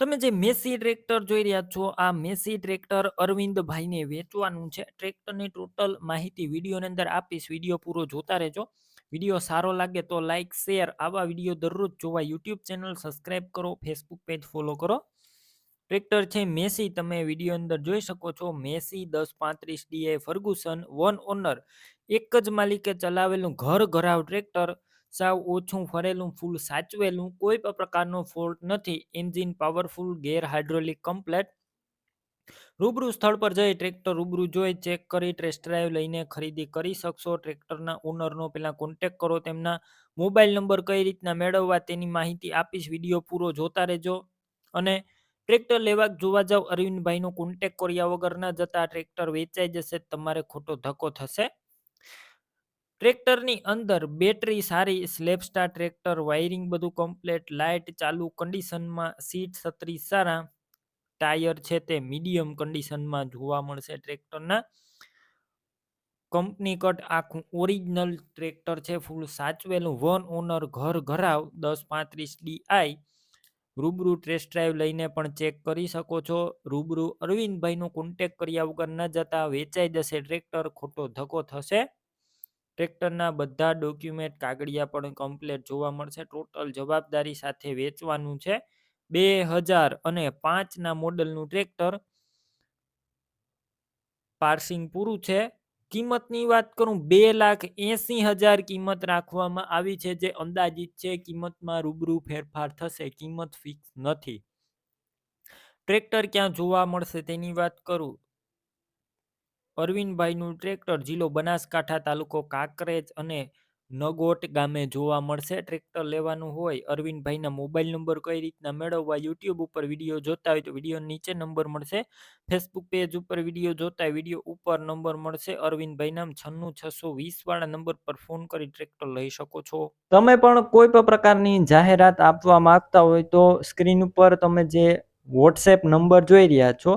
તમે જે Massey tractor જોઈ રહ્યા છો, આ મેસી ટ્રેક્ટર અરવિંદભાઈને વેચવાનું છે. ટ્રેક્ટરની ટોટલ માહિતી વિડીયોની અંદર આપીશ. વીડિયો પૂરો જોતા રહેજો. વીડિયો સારો લાગે તો લાઇક શેર, આવા વીડિયો દરરોજ જોવા યુટ્યુબ ચેનલ સબસ્ક્રાઇબ કરો, ફેસબુક પેજ ફોલો કરો. ટ્રેક્ટર છે મેસી, તમે વીડિયો અંદર જોઈ શકો છો. મેસી દસ પાંત્રીસ ડીએ ફર્ગુસન, વન ઓનર, એક જ માલિકે ચલાવેલું ઘર ઘરાવ ટ્રેક્ટર. સાવ ઓછું ફરેલું ફૂલ સાચવેલું કોઈ પણ પ્રકારનો ફોલ્ટ નથી. Engine powerful, gear hydraulic, complete. રૂબરૂ સ્થળ પર જઈ ટ્રેક્ટર રૂબરૂ જોઈ ચેક કરી, ટેસ્ટ ડ્રાઈવ લઈને ખરીદી કરી શકશો. ટ્રેક્ટરના ઓનરનો પહેલાં કોન્ટેક કરો, તેમના મોબાઈલ નંબર કઈ રીતના મેળવવા તેની માહિતી આપીશ. વીડિયો પૂરો જોતા રહેજો અને ટ્રેક્ટર લેવા જોવા જાવ. અરવિંદભાઈનો કોન્ટેક કર્યા વગર ન જતા ટ્રેક્ટર વેચાઈ જશે. તમારે ખોટો ધક્કો થશે. ટ્રેક્ટરની અંદર બેટરી સારી સ્લેપસ્ટાર ટ્રેક્ટર, વાયરિંગ બધું કમ્પ્લેટ લાઇટ ચાલુ કન્ડિશનમાં સીટ છત્રી સારા, ટાયર છે તે મીડિયમ કન્ડિશનમાં જોવા મળશે ટ્રેક્ટરના. કંપની કટ આખું ઓરિજિનલ ટ્રેક્ટર છે ફૂલ સાચવેલું વન ઓનર ઘર ઘરાવ, દસ પાંત્રીસ ડીઆઈ રૂબરૂ ટેસ્ટ ડ્રાઈવ લઈને પણ ચેક કરી શકો છો. રૂબરૂ અરવિંદભાઈનો કોન્ટેક કર્યા વગર ન જતા વેચાઈ જશે, ટ્રેક્ટર ખોટો ધક્કો થશે. ટ્રેક્ટરના બધા ડોક્યુમેન્ટ કાગળિયા પણ કમ્પ્લેટ જોવા મળશે. ટોટલ જવાબદારી સાથે વેચવાનું છે બે હજાર અને પાંચના મોડલનું ટ્રેક્ટર. પાર્સિંગ પૂરું છે. કિંમતની વાત કરું, બે લાખ એસી હજાર કિંમત રાખવામાં આવી છે, જે અંદાજિત છે કિંમતમાં રૂબરૂ ફેરફાર થશે, કિંમત ફિક્સ નથી. ટ્રેક્ટર ક્યાં જોવા મળશે તેની વાત કરું. અરવિંદભાઈનું ટ્રેક્ટર જિલ્લો બનાસકાંઠા તાલુકો કાંકરેજ અને નગોટ ગામે જોવા મળશે. ટ્રેક્ટર લેવાનું હોય, અરવિંદભાઈના મોબાઈલ નંબર કઈ રીતના મેળવવા યુટ્યુબ ઉપર વીડિયો જોતા હોય તો વીડિયો નીચે નંબર મળશે. ફેસબુક પેજ ઉપર વીડિયો જોતા વીડિયો ઉપર નંબર મળશે. અરવિંદભાઈના છન્નું છસો વીસ વાળા નંબર પર ફોન કરી ટ્રેક્ટર લઈ શકો છો. તમે પણ કોઈ પણ પ્રકારની જાહેરાત આપવા માંગતા હોય તો સ્ક્રીન ઉપર તમે જે વોટ્સએપ નંબર જોઈ રહ્યા છો